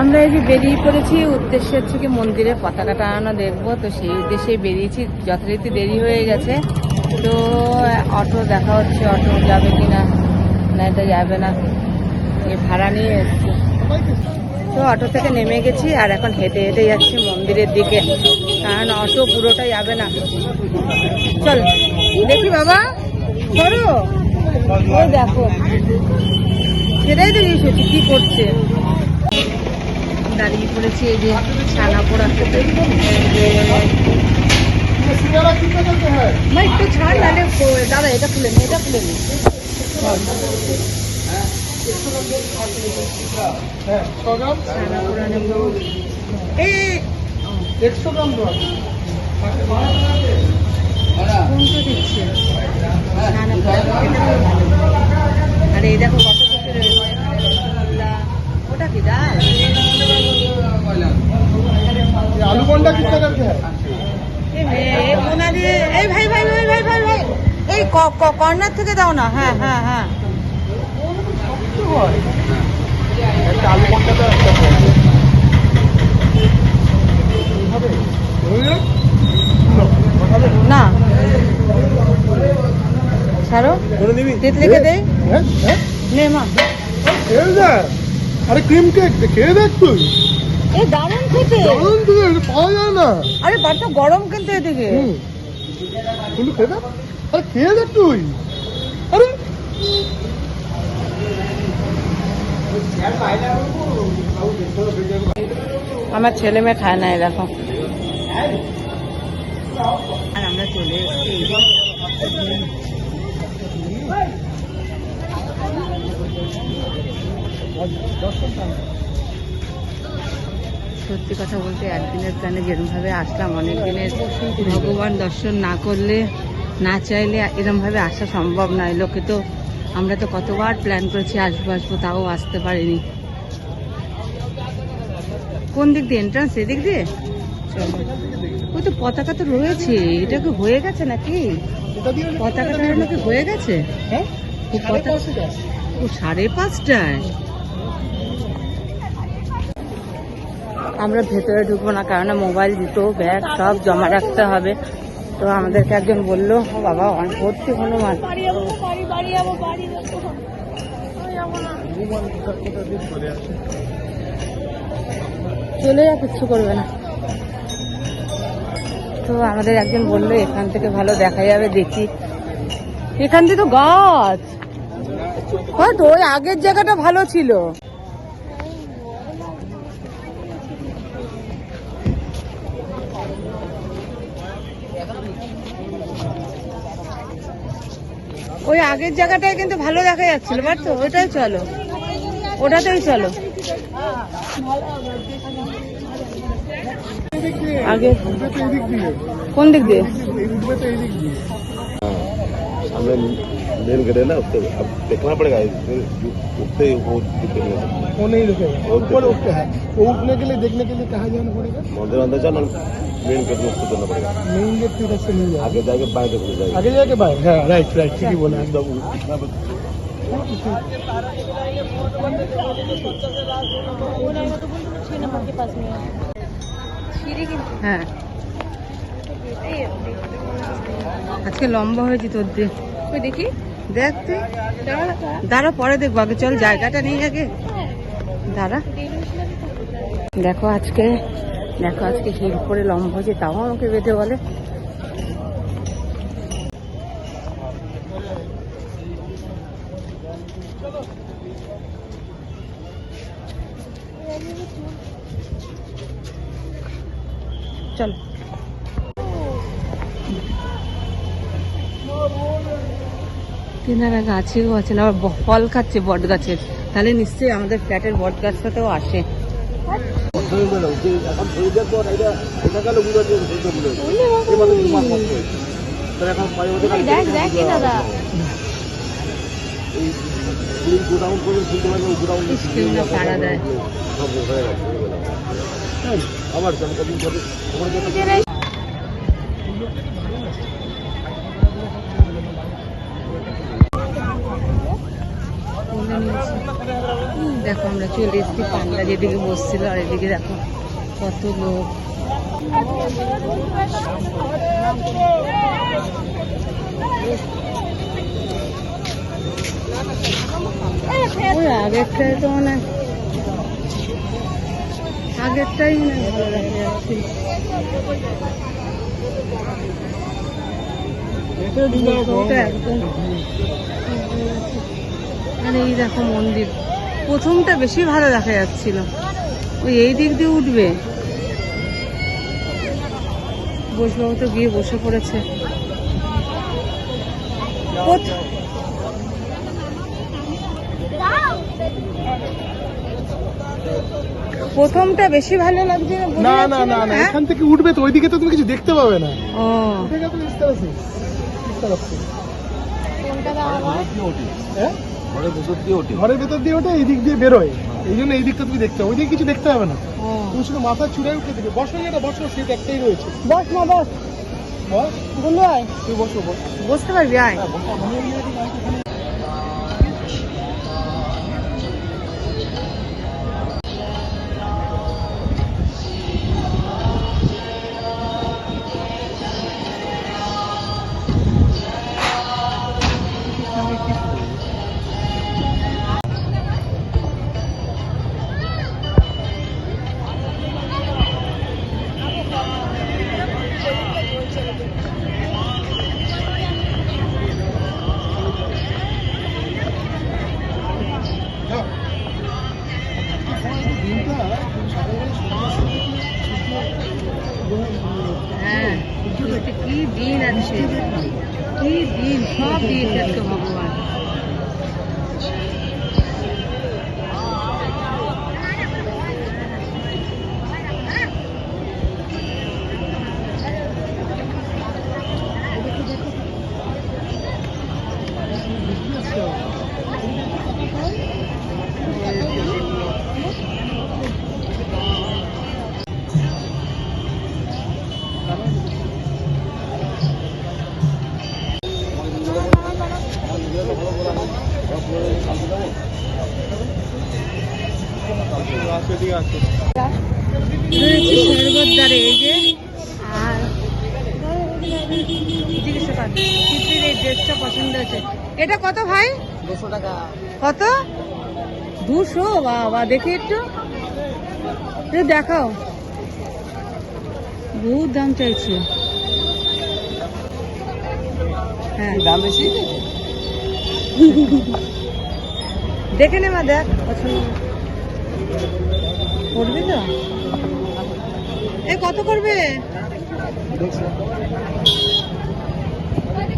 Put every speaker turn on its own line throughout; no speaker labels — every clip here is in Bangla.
আমরা এই যে বেরিয়ে পড়েছি, উদ্দেশ্য হচ্ছে কি মন্দিরে পতাকা টানানো দেখব। তো সেই উদ্দেশ্যে বেরিয়েছি, যথারীতি দেরি হয়ে গেছে। তো, অটো দেখা হচ্ছে, অটো যাবে কি না না এটা যাবে না। এই ভাড়া নিয়ে এসছি। তো অটো থেকে নেমে গেছি আর এখন হেঁটে হেঁটে যাচ্ছি মন্দিরের দিকে। কারণ অটো পুরোটা যাবে না। চল, দেখি বাবা, করো। দেখো। সেটাই তো কি করছে? দাঁড়িয়ে পড়েছি, এই যে ছানা পোড়া খেতে। মা, একটু ছাড়, নাহলে দাদা, এটা খুলে নি, এটা খুলে নি।
একশো গ্রাম
দিচ্ছে। আর দেখো কর্নার থেকে দাও না। হ্যাঁ হ্যাঁ হ্যাঁ?
না,
ছাড়ো?
হ্যাঁ হ্যাঁ
নে মা।
আরে ক্রিম কেক খেয়ে দেখ তুই
এ দারুণ খেতে।
দারুণ এটা পাওয়া যায় না
আরে বাড়িটা গরম কিন্তু এদিকে
হুম। খেয়ে দেখ আরে খেয়ে দেখ তুই? আরে!
আমার ছেলে মেয়ে খায় না এরকম আর আমরা চলে এসেছি সত্যি কথা বলতে একদিনের প্ল্যানে যেরকমভাবে আসলাম অনেক দিনের ভগবান দর্শন না করলে না চাইলে এরমভাবে আসা সম্ভব নয়। লোকে তো আমরা তো কতবার প্ল্যান করেছি আসব আসব তাও আসতে পারিনি। কোন দিক দিয়ে? এন্ট্রান্স এদিক দিয়ে? চলো ওই তো পতাকা তো রয়েছে। এটা কি হয়ে গেছে নাকি?
এটা দিয়ে
পতাকা টানানো কি হয়ে গেছে?
হ্যাঁ?
ও সাড়ে পাঁচটায়? আমরা ভেতরে ঢুকবো না কারণ মোবাইল জুতো ব্যাগ সব জমা রাখতে হবে। তো আমাদেরকে একজন বলল বাবা অনেক ভর্তি হনুমান। চলে যা কিচ্ছু করবে না। তো আমাদের একজন বলল এখান থেকে ভালো দেখা যাবে দেখি। এখান থেকে তো গাছ। হয়তো ওই আগের জায়গাটা ভালো ছিল। ওই আগের জায়গাটায় কিন্তু ভালো দেখা যাচ্ছিল তো ওটাই চলো। ওটাতেই চলো। আগে কোন দিক দিয়ে?
উঠবে তো এদিক দিয়ে
सामने मेन गेट है ना उससे अब देखना पड़ेगा फिर उससे ही वो दिक्कत नहीं है
वो नहीं रुकेगा ऊपर उठते हैं वो उठने के लिए देखने के लिए कहाँ जाना पड़ेगा
मंदिर अंदर जाना मेन गेट में उसको करना पड़ेगा
मेन गेट की तरफ से नहीं जाएगा
आगे जाके बाएं देखने जाएगा
आगे जाके बाहर हाँ राइट राइट ठीक ही बोला
एकदम इतना बस-
হ্যাঁ আজকে লম্বা হয়েছে তোর দিয়ে দেখি দেখ তুই দাঁড়া। পরে দেখব। আগে চল জায়গাটা নেই আগে। দাঁড়া। দেখো আজকে দেখো আজকে হিল করে লম্বা হয়েছে তাও আমাকে বেঁধে বলে। তেনারা গাছেও আছেন আবার ফল খাচ্ছে বট গাছের তাহলে নিশ্চয়ই আমাদের ফ্ল্যাটের বট গাছটাতেও আসে
এখন
নিয়েছি। দেখো আমরা চলে এসেছি পান্ডা যেদিকে বসছিল আর এদিকে দেখো কত লোক। ওই আগেরটাই তো মানে আগেরটাই মানে ভালো দেখা যাচ্ছে একদম আর এই দেখো মন্দির। প্রথমটা বেশি ভালো দেখা যাচ্ছিল। ওই এই দিক দিয়ে উঠবে। বসবাবু তো গিয়ে বসে পড়েছে। প্রথ- প্রথমটা বেশি ভালো লাগছে না
না না না
হ্যাঁ?
এখান থেকে উঠবে তো ওইদিকে তো তুমি কিছু দেখতে পাবে না।
ও।
দেখে তো বিস্তার হ্যাঁ
ঘরের ভেতর দিয়ে ওঠে।
ঘরের ভেতর দিয়ে ওঠে এই দিক দিয়ে বেরোয়। এই জন্য এই দিকটা তুমি দেখতে হবে ওই দিকে কিছু দেখতে হবে না।
ও।
তুমি শুধু মাথা চুড়াই উঠে দেবে বসো এটা বসো সিট একটাই রয়েছে।
বস না বস।
বস।
বন্ধু আয়।
তুই বসো বস।
বসতে পারবি আয়। এই যে। আর জিজ্ঞেস কর এই ড্রেসটা পছন্দ হয়েছে। এটা কত ভাই?
দুশো টাকা।
কত? দুশো? বাবা দেখি একটু। একটু দেখাও। বহুত দাম চাইছে। হ্যাঁ।
দাম বেশি?
দেখে নে মা দেখ পছন্দ। করবি তো? এ কত করবে?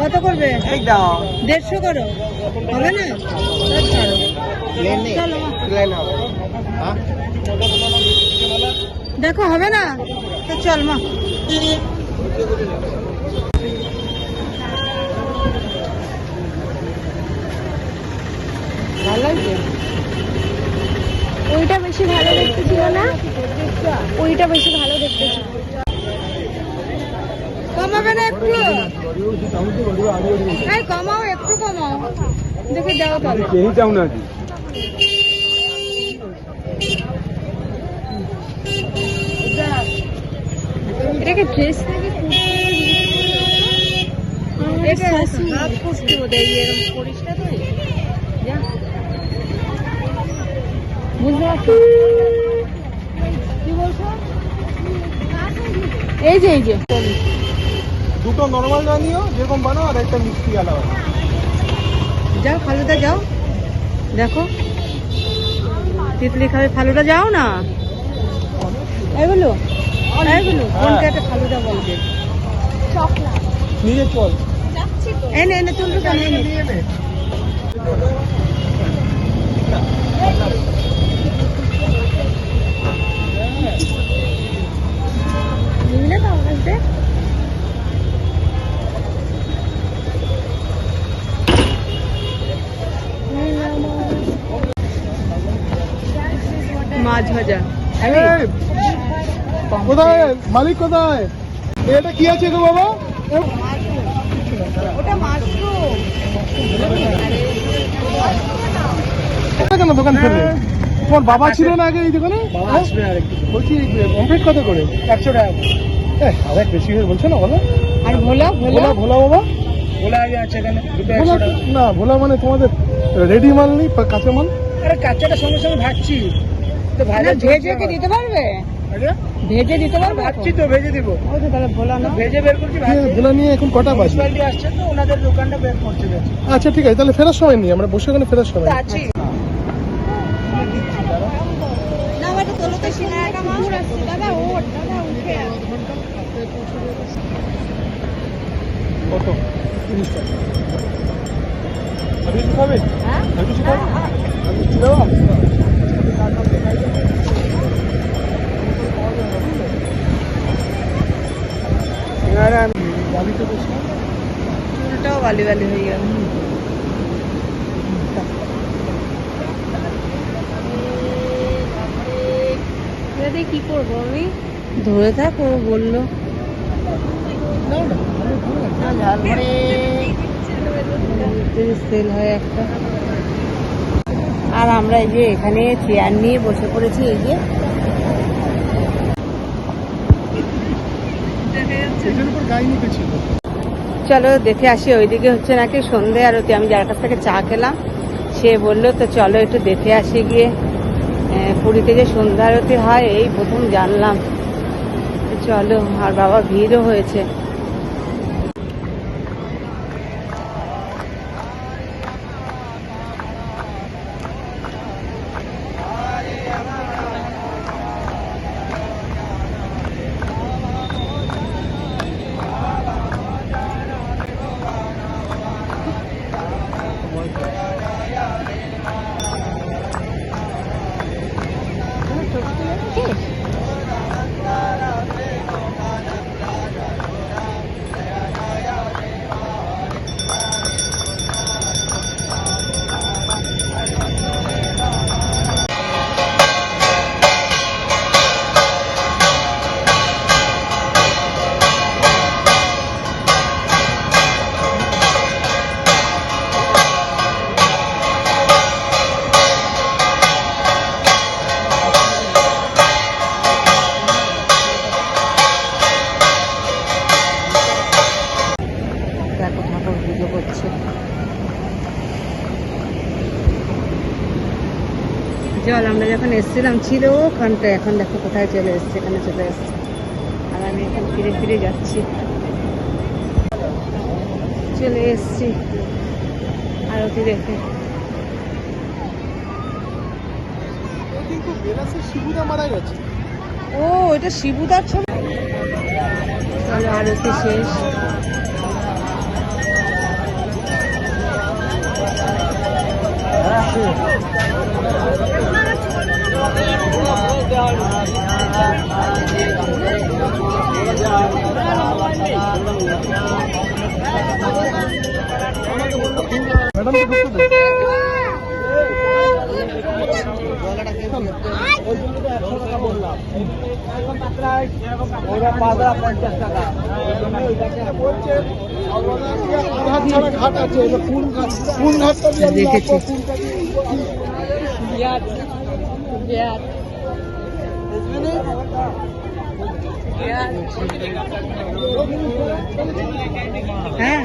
কত করবে?
এই দাও।
দেড়শো করো। হবে না? দেখো হবে না? তো চল মা ভালো লাগছে
ওইটা বেশি ভালো দেখতে ছিল না? ওইটা বেশি ভালো দেখতে ছিল
কমাবে না একটু? হ্যাঁ কমাও একটু কমাও। দেখি দাও তাহলে
চাও না
এটাকে ড্রেস নাকি এটা হাফ কুর্তি ওদের এরকম করিস না তুই যা বুঝতে পারছ এই যে এই যে।
দুটো নর্মাল না নিও যেরকম বানাও আর একটা মিষ্টি আলাদা
যাও ফালুদা যাও। দেখো। তিতলি খাবে ফালুদা যাও না। এগুলো এগুলো কোনটা একটা ফালুদা বলবে?
চকলেট
নিয়ে চল।
এনে এনে তুলবো কেন এনে
নিয়ে নে
নিলে তো আমার কাছে
মাছ ভাজা
এই, কোথায় মালিক কোথায়? এটা কি আছে গো বাবা?
ওটা মাশরুম।
কেন দোকান ফেললে তোমার বাবা ছিল না আগে এই দোকানে? হ্যাঁ?
আর
বলছি কমপ্লিট কত করে?
একশো টাকা
অনেক বেশি হয়ে বলছো না বলো
আর ভোলা ভোলা?
ভোলা ভোলা বাবা?
ওলা আছে এখানে
ভোলা না ভোলা মানে তোমাদের রেডি মাল নেই কাঁচা মাল?
আরে কাঁচাটা সঙ্গে সঙ্গে ভাজছি তো ভাজা
ভেজে কি দিতে পারবে।
আরে?
ভেজে দিতে পারবে
ভাজছি তো ভেজে দিব।
তাহলে ভোলা না।
ভেজে বের করছি
ভোলা নিয়ে এখন কটা বাজে
মিউনিসিপ্যালিটি আসছে তো ওনাদের দোকানটা বের করছে গেছে।
আচ্ছা ঠিক আছে তাহলে ফেরার সময় নিই আমরা বসে ওখানে ফেরার সময়
আছি।
দাদা উঠে আসো।
কত? তিরিশ টাকা কিছু খাবে?
হ্যাঁ?
কিছু খাবে? আর মিষ্টি দেওয়া?
আর আমি
চুলটাও বালি বালি হয়ে গেল।
কি করব আমি?
ধরে থাক ও বলল। সেল হয় একটা। আর আমরা এই যে এখানে চেয়ার নিয়ে বসে পড়েছি এই যে
এটার উপর গায়ে নিতে ছিল
চলো, দেখে আসি, ওইদিকে হচ্ছে নাকি সন্ধে আরতি। আমি যার কাছ থেকে চা খেলাম, সে বলল, তো চলো একটু দেখে আসি গিয়ে। পুরীতে যে সন্ধ্যা আরতি হয়, এই প্রথম জানলাম। চলো, আর বাবা ভিড়ও হয়েছে। এসেছিলাম ছিল ওখানটা এখন দেখো কোথায় চলে এসছে এখানে চলে এসছে। আর আমি এখন ফিরে ফিরে যাচ্ছি। চলে এসছি। আরতি দেখে। ও এটা শিবুদার ছবি। চলো আরতি শেষ।
ম্যাডাম ঢুকতে দে
ওরা পাতলা পঞ্চাশ টাকা
ঘাট ছাড়া ঘাট আছে এবার কোন ঘাট কোন ঘাটটা দিয়ে আমি
দেখেছি।
নামবো,
হ্যাঁ।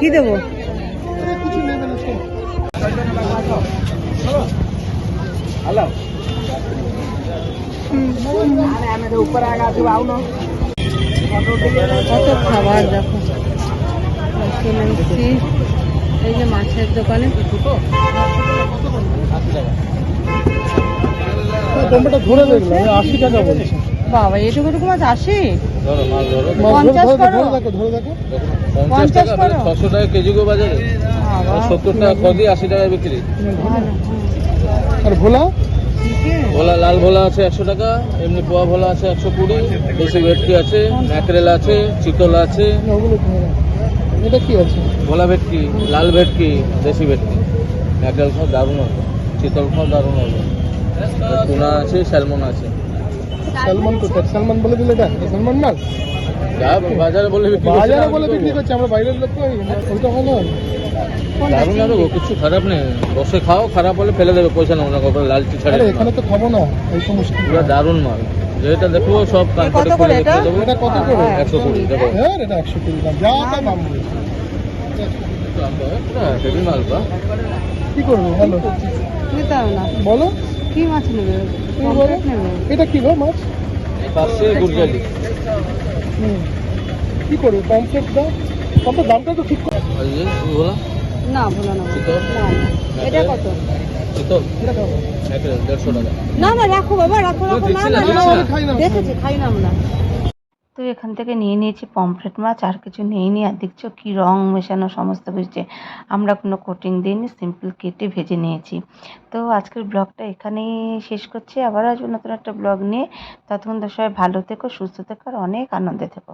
কি দেবো।
হ্যালো
কত খাবার দেখো। এই যে মাছের দোকানে।
বোম্বেটা ধরে দেখলাম আশি টাকা বলছে।
বাবা এটুকু টুকু মাছ আসে পঞ্চাশ করো। পঞ্চাশ করো।
ছশো টাকা কেজি গো বাজারে। সত্তর টাকা খদি আশি টাকা বিক্রি।
আর ভোলা?
ভোলা লাল ভোলা আছে একশো টাকা এমনি পোয়া ভোলা আছে একশো কুড়ি দেশি ভেটকি আছে ম্যাকরেল আছে চিতল আছে।
এটা কি আছে?
ভোলা ভেটকি লাল ভেটকি দেশি ভেটকি। ম্যাকরেল খাও দারুণ হবে চিতল খাও দারুণ হবে টুনা আছে স্যালমন আছে।
সালমান কোথায় সালমান বলে দিলে এটা সালমান মাল।
যা বাজারে বলে বিক্রি করছে,
বাজারে বলে বিক্রি করছে আমরা বাইরের লোক নই ওইটা ভালো
দারুণ না দেবো কিছু খারাপ নেই। বসে খাও খারাপ হলে ফেলে দেবে পয়সা নেব না লালচি ছাড়ে।
এখানে তো খাব না এই তো মুশকিল।
পুরো দারুণ মাল। যেটা দেখব সব কানপটে খুলে
এটা?
দেবো।
এটা কত করে?
একশো কুড়ি দেখো
হ্যাঁ এটা একশো কুড়ি দাম যা দাম বলছে।
হেভি মাল বা।
কি করব
নিতে হবে না
বলো
কি মাছ নেবে
এটা কি গো মাছ
পাশে গুরজালি
হুম কি করব পমফ্লেট দাও পমফ্লেট দামটা তো ঠিক করে
ইয়ে
না ভুলো না এটা কত না না রাখো বাবা রাখো রাখো না
না
দেখেছি খাই না আমরা তো এখান থেকে নিয়ে নিয়েছি পমফ্রেট মাছ, আর কিছু নিয়ে নি আর দেখছ কি রং মেশানো সমস্ত কিছু আমরা কোনো কোটিং দিইনি সিম্পল কেটে ভেজে নিয়েছি। তো আজকের ব্লগটা এখানেই শেষ করছি। আবার আসব নতুন একটা ব্লগ নিয়ে। ততক্ষণ তো সবাই ভালো থেকো, সুস্থ থেকো, আর অনেক আনন্দে থেকো।